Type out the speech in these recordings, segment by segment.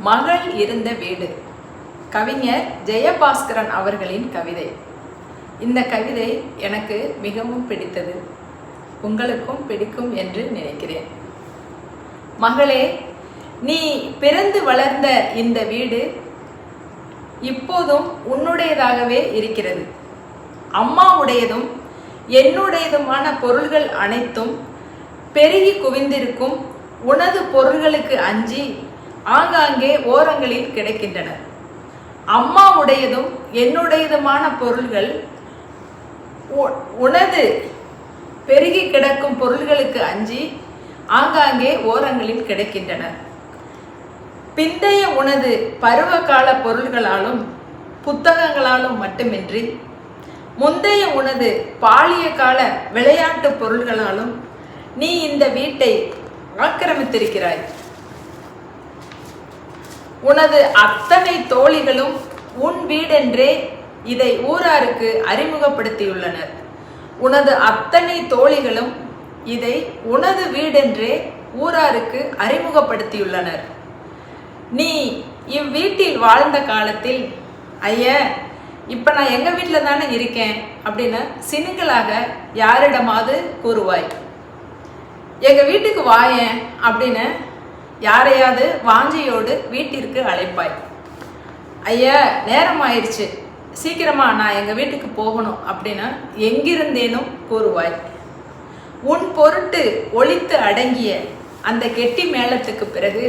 மகள் இருந்த வீடு. கவிஞர் ஜெயபாஸ்கரன் அவர்களின் கவிதை. இந்த கவிதை எனக்கு மிகவும் பிடித்தது. உங்களுக்கும் பிடிக்கும் என்று நினைக்கிறேன். மகளே நீ பிறந்து வளர்ந்த இந்த வீடு இப்போதும் உன்னுடையதாகவே இருக்கிறது. அம்மாவுடையதும் என்னுடையதுமான பொருள்கள் அனைத்தும் பெருகி குவிந்திருக்கும் உனது பொருள்களுக்கு அஞ்சி ஆங்காங்கே ஓரங்களில் கிடைக்கின்றன. அம்மாவுடையதும் என்னுடையதுமான பொருள்கள் உ- உனது பெருகி கிடக்கும் பொருள்களுக்கு அஞ்சி ஆங்காங்கே ஓரங்களில் கிடைக்கின்றன. பிந்தைய உனது பருவகால பொருள்களாலும் புத்தகங்களாலும் மட்டுமின்றி முந்தைய உனது பாலிய கால விளையாட்டு பொருள்களாலும் நீ இந்த வீட்டை ஆக்கிரமித்திருக்கிறாய். உனது அத்தனை தோழிகளும் உன் வீடென்றே இதை ஊராருக்கு அறிமுகப்படுத்தியுள்ளனர். உனது அத்தனை தோழிகளும் இதை உனது வீடென்றே ஊராருக்கு அறிமுகப்படுத்தியுள்ளனர். நீ இவ்வீட்டில் வாழ்ந்த காலத்தில் ஐய இப்போ நான் எங்கள் வீட்டில் தானே இருக்கேன்? அப்படின்னு சினுங்களாக யாரிடமாவது கூறுவாய். எங்கள் வீட்டுக்கு வாயேன் அப்படின்னு யாரையாவது வாஞ்சையோடு வீட்டிற்கு அழைப்பாய். ஐயா நேரம் ஆயிடுச்சு சீக்கிரமா நான் எங்கள் வீட்டுக்கு போகணும் அப்படின்னு எங்கிருந்தேனும் கூறுவாய். உன் பொருட்டு ஒழித்து அடங்கிய அந்த கெட்டி மேளத்துக்கு பிறகு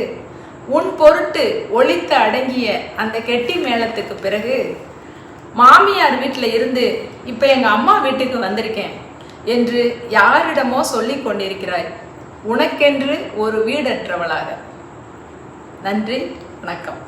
உன் பொருட்டு ஒழித்து அடங்கிய அந்த கெட்டி மேளத்துக்கு பிறகு மாமியார் வீட்டில் இருந்து இப்போ எங்கள் அம்மா வீட்டுக்கு வந்திருக்கேன் என்று யாரிடமோ சொல்லிக் கொண்டிருக்கிறாய். உனக்கென்று ஒரு வீடற்றவளாக. நன்றி வணக்கம்.